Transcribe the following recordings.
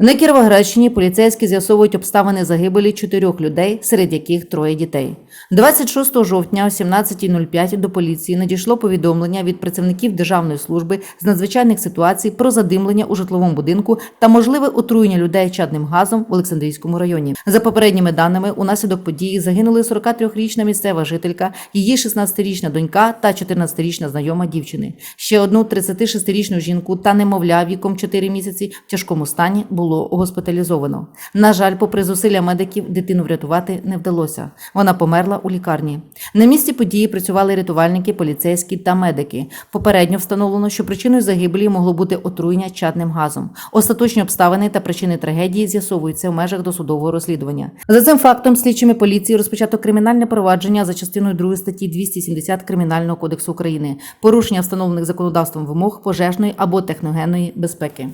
На Кіровоградщині поліцейські з'ясовують обставини загибелі чотирьох людей, серед яких троє дітей. 26 жовтня о 17.05 до поліції надійшло повідомлення від працівників Державної служби з надзвичайних ситуацій про задимлення у житловому будинку та можливе отруєння людей чадним газом в Олександрійському районі. За попередніми даними, унаслідок події загинули 43-річна місцева жителька, її 16-річна донька та 14-річна знайома дівчини. Ще одну 36-річну жінку та немовля віком 4 місяці в тяжкому стані було госпіталізовано. На жаль, попри зусилля медиків, дитину врятувати не вдалося. Вона померла у лікарні. На місці події працювали рятувальники, поліцейські та медики. Попередньо встановлено, що причиною загибелі могло бути отруєння чадним газом. Остаточні обставини та причини трагедії з'ясовуються в межах досудового розслідування. За цим фактом слідчими поліції розпочато кримінальне провадження за частиною 2 статті 270 Кримінального кодексу України порушення встановлених законодавством вимог пожежної або техногенної безпеки.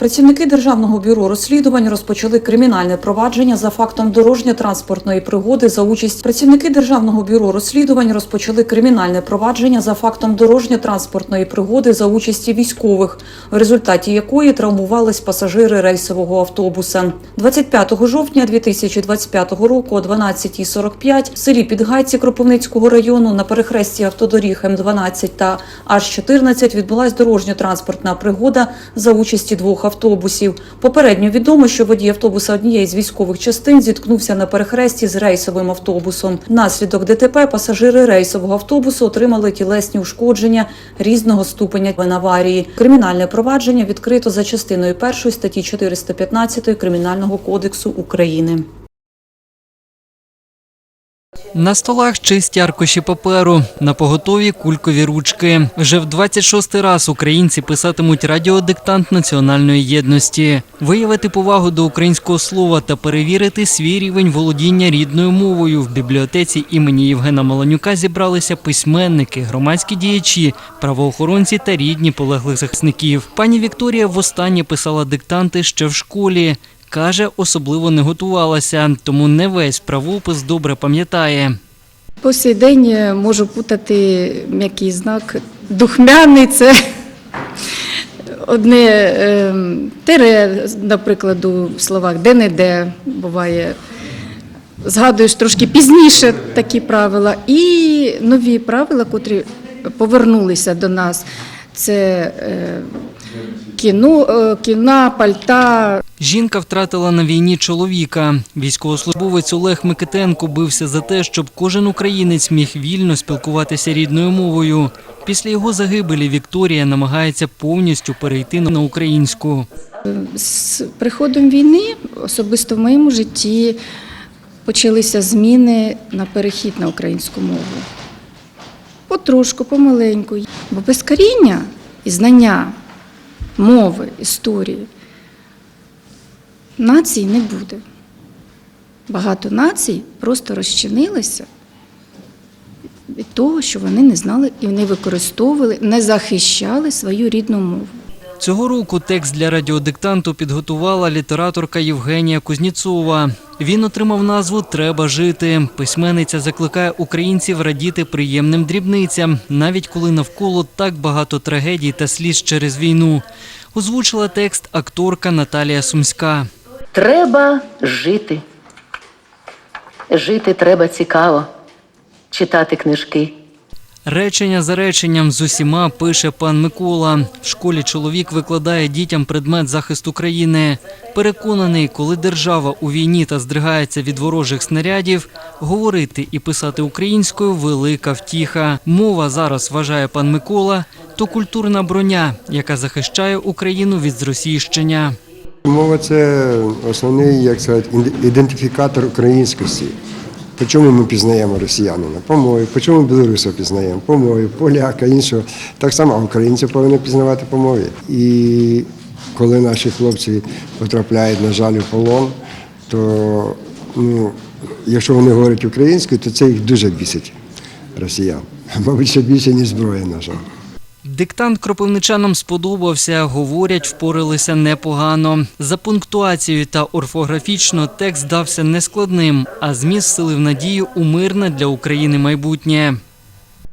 Працівники Державного бюро розслідувань розпочали кримінальне провадження за фактом дорожньо-транспортної пригоди за участь працівники Державного бюро розслідувань розпочали кримінальне провадження за фактом дорожньо-транспортної пригоди за участі військових, в результаті якої травмувались пасажири рейсового автобуса. 25 жовтня 2025 року о 12.45 в селі Підгайці Кропивницького району на перехресті автодоріг М12 та H14 відбулась дорожньо-транспортна пригода за участі двох автобусів. Попередньо відомо, що водій автобуса однієї з військових частин зіткнувся на перехресті з рейсовим автобусом. Наслідок ДТП пасажири рейсового автобусу отримали тілесні ушкодження різного ступеня в аварії. Кримінальне провадження відкрито за частиною першої статті 415 Кримінального кодексу України. На столах чисті аркуші паперу, на поготові кулькові ручки. Вже в 26-й раз українці писатимуть радіодиктант національної єдності, виявити повагу до українського слова та перевірити свій рівень володіння рідною мовою. В бібліотеці імені Євгена Маланюка зібралися письменники, громадські діячі, правоохоронці та рідні полеглих захисників. Пані Вікторія востаннє писала диктанти ще в школі. Каже, особливо не готувалася, тому не весь правопис добре пам'ятає. По сей день е, можу путати м'який знак. Духмяний це одне е, тере, наприклад, у словах де-не-де буває. Згадуєш трошки пізніше такі правила. І нові правила, котрі повернулися до нас. Це е, кіно, е, кіна, пальта, Жінка втратила на війні чоловіка. Військовослужбовець Олег Микитенко бився за те, щоб кожен українець міг вільно спілкуватися рідною мовою. Після його загибелі Вікторія намагається повністю перейти на українську. З приходом війни особисто в моєму житті почалися зміни на перехід на українську мову. Потрошку, помаленьку. Бо без коріння і знання мови, історії нації не буде. Багато націй просто розчинилися від того, що вони не знали і не використовували, не захищали свою рідну мову. Цього року текст для радіодиктанту підготувала літераторка Євгенія Кузніцова. Він отримав назву Треба жити. Письменниця закликає українців радіти приємним дрібницям, навіть коли навколо так багато трагедій та сліз через війну. Озвучила текст акторка Наталія Сумська. Треба жити. Жити треба цікаво, читати книжки. Речення за реченням з усіма пише пан Микола. В школі чоловік викладає дітям предмет захисту країни. Переконаний, коли держава у війні та здригається від ворожих снарядів, говорити і писати українською велика втіха. Мова зараз вважає пан Микола, то культурна броня, яка захищає Україну від зросійщення. Мова це основний, як сказати, іде- ідентифікатор українськості. По чому ми пізнаємо росіянина? По мові. По чому білоруса пізнаємо? По мові, поляка, іншого. Так само українці повинні пізнавати по мові. І коли наші хлопці потрапляють, на жаль, у полон, то ну, якщо вони говорять українською, то це їх дуже бісить росіян. Мабуть, ще більше, ніж зброя, на жаль. Диктант кропивничанам сподобався. Говорять, впоралися непогано. За пунктуацією та орфографічно текст дався нескладним, а зміст вселив надію у мирне для України майбутнє.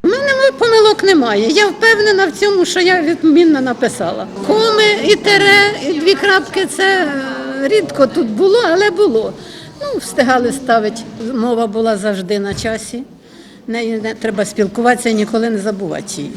У мене помилок немає. Я впевнена в цьому, що я відмінно написала. Коми і тере, і дві крапки це е, рідко тут було, але було. Ну, встигали ставити. Мова була завжди на часі. Нею не треба спілкуватися і ніколи не забувати її.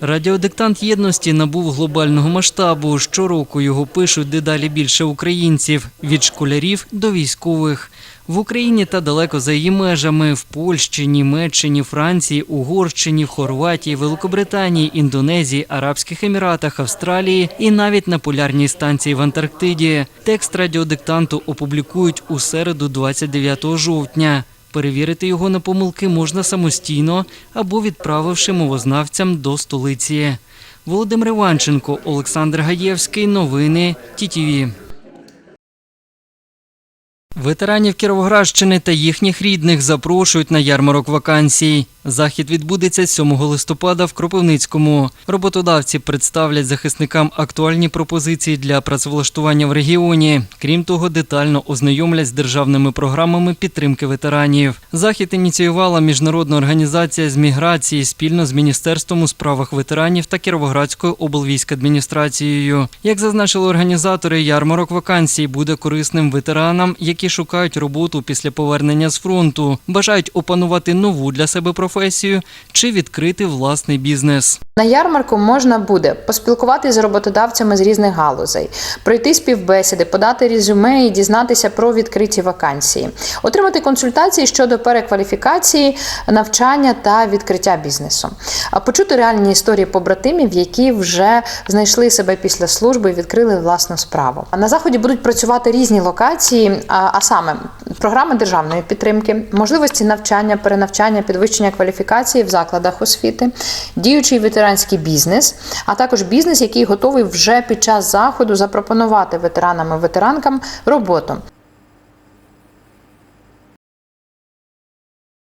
Радіодиктант єдності набув глобального масштабу. Щороку його пишуть дедалі більше українців від школярів до військових. В Україні та далеко за її межами в Польщі, Німеччині, Франції, Угорщині, Хорватії, Великобританії, Індонезії, Арабських Еміратах, Австралії і навіть на полярній станції в Антарктиді. Текст радіодиктанту опублікують у середу, 29 жовтня. Перевірити його на помилки можна самостійно або відправивши мовознавцям до столиці. Володимир Іванченко, Олександр Гаєвський. Новини ТІТІВІ. Ветеранів Кіровоградщини та їхніх рідних запрошують на ярмарок вакансій. Захід відбудеться 7 листопада в Кропивницькому. Роботодавці представлять захисникам актуальні пропозиції для працевлаштування в регіоні. Крім того, детально ознайомлять з державними програмами підтримки ветеранів. Захід ініціювала міжнародна організація з міграції спільно з Міністерством у справах ветеранів та Кіровоградською облвійськадміністрацією. Як зазначили організатори, ярмарок вакансій буде корисним ветеранам, які шукають роботу після повернення з фронту, бажають опанувати нову для себе професію чи відкрити власний бізнес. На ярмарку можна буде поспілкуватися з роботодавцями з різних галузей, пройти співбесіди, подати резюме і дізнатися про відкриті вакансії, отримати консультації щодо перекваліфікації, навчання та відкриття бізнесу, а почути реальні історії побратимів, які вже знайшли себе після служби і відкрили власну справу. На заході будуть працювати різні локації, а саме програми державної підтримки, можливості навчання, перенавчання, підвищення кваліфікації в закладах освіти, діючий ветеранський бізнес, а також бізнес, який готовий вже під час заходу запропонувати ветеранам і ветеранкам роботу.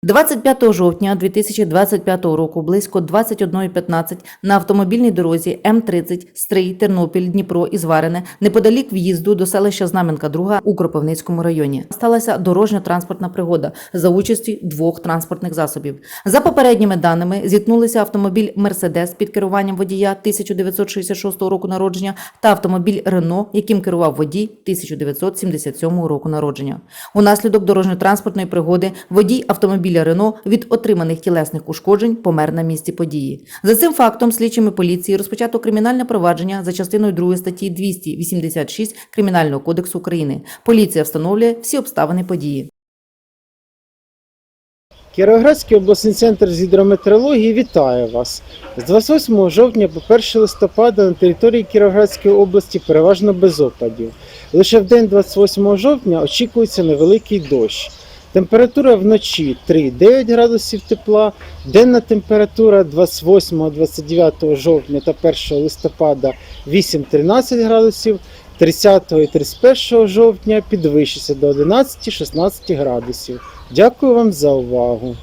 25 жовтня 2025 року близько 21.15 на автомобільній дорозі М30 Стрий, Тернопіль, Дніпро і Зварине неподалік в'їзду до селища Знам'янка Друга у Кропивницькому районі сталася дорожньо-транспортна пригода за участі двох транспортних засобів. За попередніми даними зіткнулися автомобіль Мерседес під керуванням водія 1966 року народження та автомобіль Рено, яким керував водій 1977 року народження. Унаслідок дорожньо-транспортної пригоди водій автомобіля Рено від отриманих тілесних ушкоджень помер на місці події. За цим фактом слідчими поліції розпочато кримінальне провадження за частиною 2 статті 286 Кримінального кодексу України. Поліція встановлює всі обставини події. Кіровоградський обласний центр з гідрометеорології вітає вас. З 28 жовтня по 1 листопада на території Кіровоградської області переважно без опадів. Лише в день 28 жовтня очікується невеликий дощ. Температура вночі 3-9 градусів тепла, денна температура 28-29 жовтня та 1 листопада 8-13 градусів, 30 і 31 жовтня підвищиться до 11-16 градусів. Дякую вам за увагу.